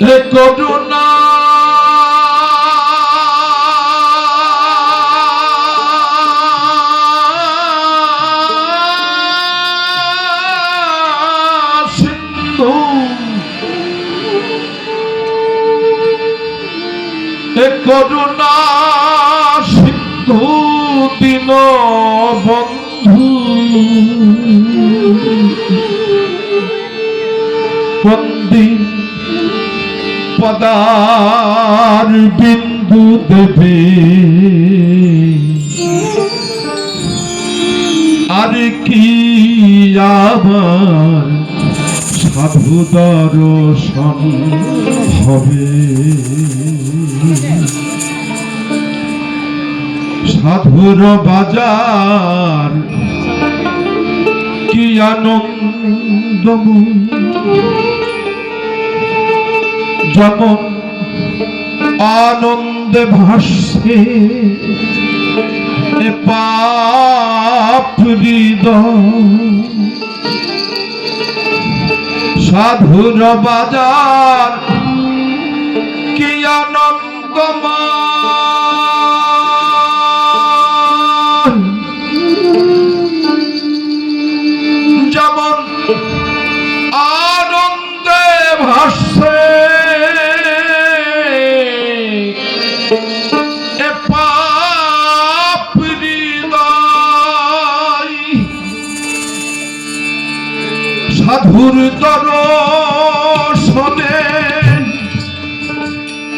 করুণা করুণা সিন্ধু দিন বন্ধু। পদার বিন্দু দেবে। আর কি আবার সাধু দর্শন হবে? সাধুর বাজার কি আনন্দময়? যেমন আনন্দে ভাসছে এ পাপ সাধুর বাজার কি আনন্দময়? যেমন আনন্দে ভাসছে সাধুর দর্শনে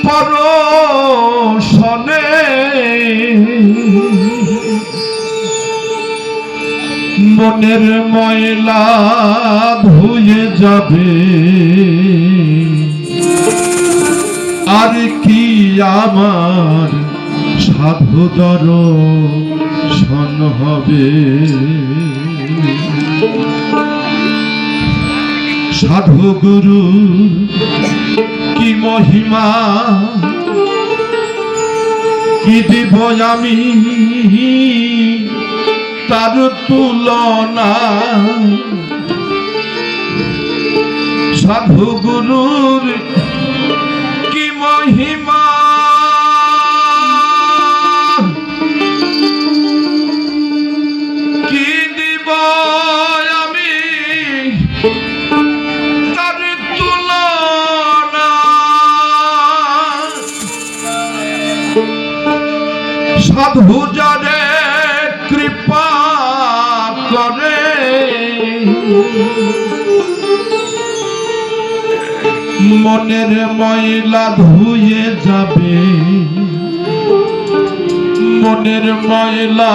পরশনে। মনের ময়লা ধুয়ে যাবে। আর কি আমার সাধুদর সন হবে? সাধু গুরু কি মহিমা কি দিব আমি? তার তুলনা সাধু গুরুর কি মহিমা? সাধু জনে কৃপা করে। মনের ময়লা ধুয়ে যাবে। মনের ময়লা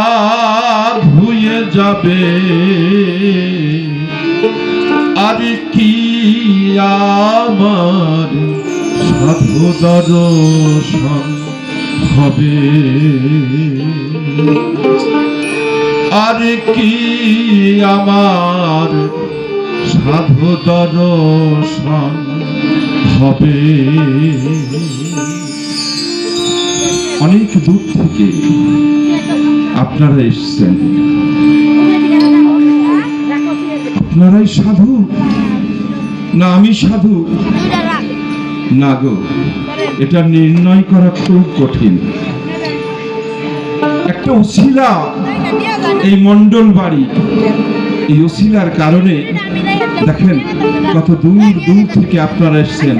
ধুয়ে যাবে। আর কি আমার সাধু দর্শন? হবে। আর কি আমার সাধু দর্শন হবে? অনেক দূর থেকে আপনারা এসছেন। আপনারাই সাধু? না, আমি সাধু। না গো, এটা নির্ণয় করা খুব কঠিন। একটা অশিলা এই মন্ডল বাড়ি, এই অশিলার কারণে, দেখেন কত দূর দূর থেকে আপনারা এসছেন।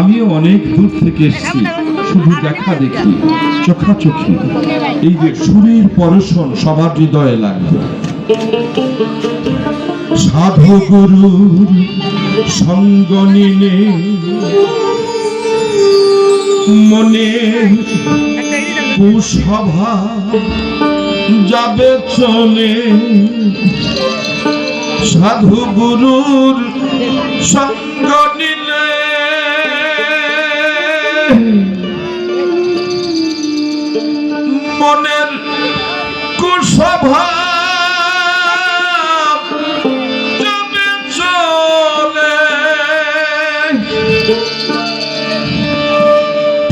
আমিও অনেক দূর থেকে এসেছি, শুধু দেখা দেখি, চোখাচোখি। এই যে সুরের পরশন, সবার হৃদয়ে লাগবে সাধু গুরুর সঙ্গ নিলে মনে কুসভা যাবে চলে। সাধু গুরুর সঙ্গ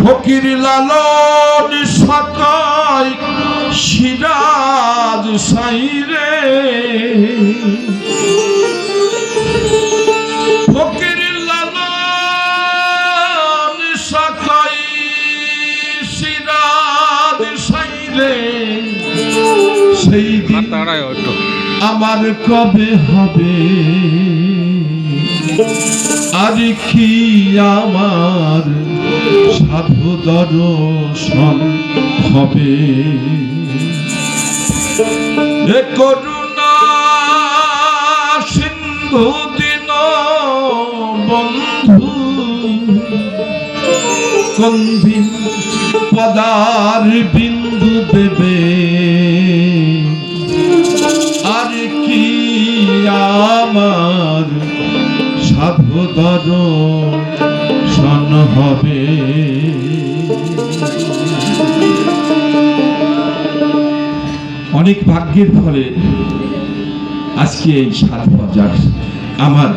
ফকির লালন সকাই সিরাজ সাইরে। ফকির লালন সকাই সিরাজ সাইরে। সেই দিন আমার কবে হবে? আর কি আমার সাধু দর্শন হবে। এ করুণা সিন্ধু দিন বন্ধু, কন্দিন পদার বিন্দু দেবে। আর কি আমার সাধুদর সন হবে? অনেক ভাগ্যের ফলে আজকে এই সারা বাজার আমার